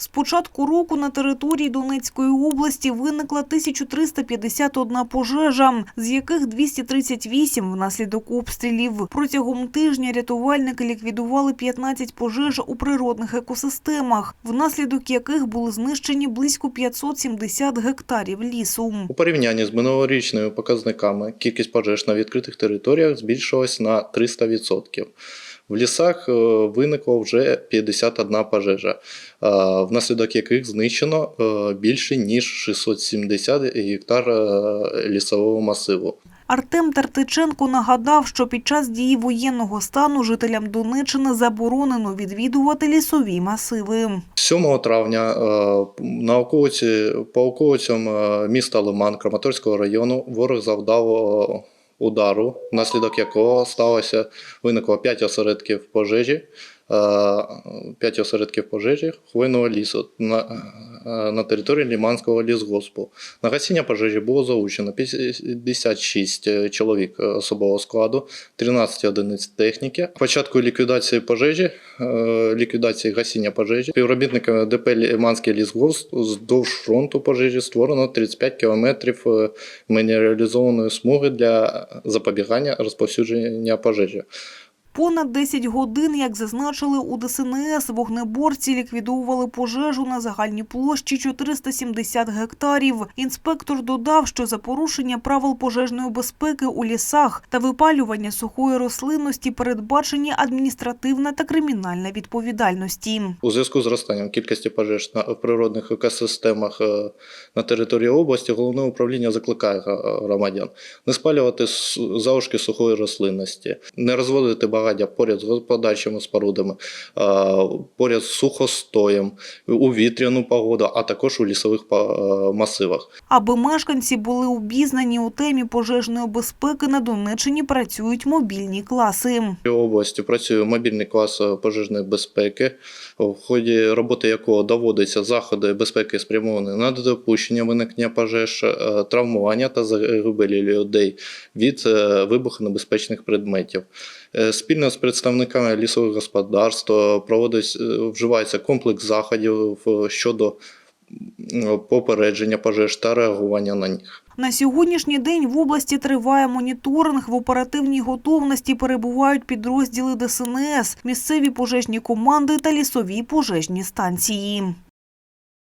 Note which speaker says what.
Speaker 1: З початку року на території Донецької області виникла 1351 пожежа, з яких 238 внаслідок обстрілів. Протягом тижня рятувальники ліквідували 15 пожеж у природних екосистемах, внаслідок яких були знищені близько 570 гектарів лісу.
Speaker 2: У порівнянні з минулорічними показниками кількість пожеж на відкритих територіях збільшилась на 300%. В лісах е, виникло вже 51 пожежа, е, внаслідок яких знищено е, більше ніж 670 гектар лісового масиву.
Speaker 1: Артем Тартиченко нагадав, що під час дії воєнного стану жителям Донеччини заборонено відвідувати лісові масиви.
Speaker 2: 7 травня е, науковці, по околицям міста Лиман Краматорського району ворог завдав удару, внаслідок якого сталося виникло 5 осередків пожежі. 5 осередків пожежі хвойного лісу на, е, території Ліманського лісгоспу. На гасіння пожежі було залучено 56 чоловік особового складу, 13 одиниць техніки. Початку ліквідації пожежі, е, ліквідації гасіння пожежі, співробітниками ДП Ліманський лісгосп вздовж фронту пожежі створено 35 кілометрів е, мінералізованої смуги для запобігання розповсюдження пожежі.
Speaker 1: Понад 10 годин, як зазначили у ДСНС, вогнеборці ліквідовували пожежу на загальній площі 470 гектарів. Інспектор додав, що за порушення правил пожежної безпеки у лісах та випалювання сухої рослинності передбачені адміністративна та кримінальна відповідальності.
Speaker 2: У зв'язку з зростанням кількості пожеж на природних екосистемах е, на території області головне управління закликає громадян не спалювати залишки сухої рослинності, не розводити багаття поряд з господарчими спорудами, поряд з сухостоєм, у вітряну погоду, а також у лісових масивах.
Speaker 1: Аби мешканці були обізнані у темі пожежної безпеки, на Донеччині працюють мобільні класи.
Speaker 2: В області працює мобільний клас е, пожежної безпеки, в ході роботи якого доводиться заходи безпеки спрямовані на недопущення виникнення пожеж, е, травмування та загибелі людей від е, вибухонебезпечних предметів. Е, Спільно з представниками лісових господарств е, проводить, е, вживається комплекс заходів щодо попередження пожеж та реагування на них.
Speaker 1: На сьогоднішній день в області триває моніторинг. В оперативній готовності перебувають підрозділи ДСНС, місцеві пожежні команди та лісові пожежні станції.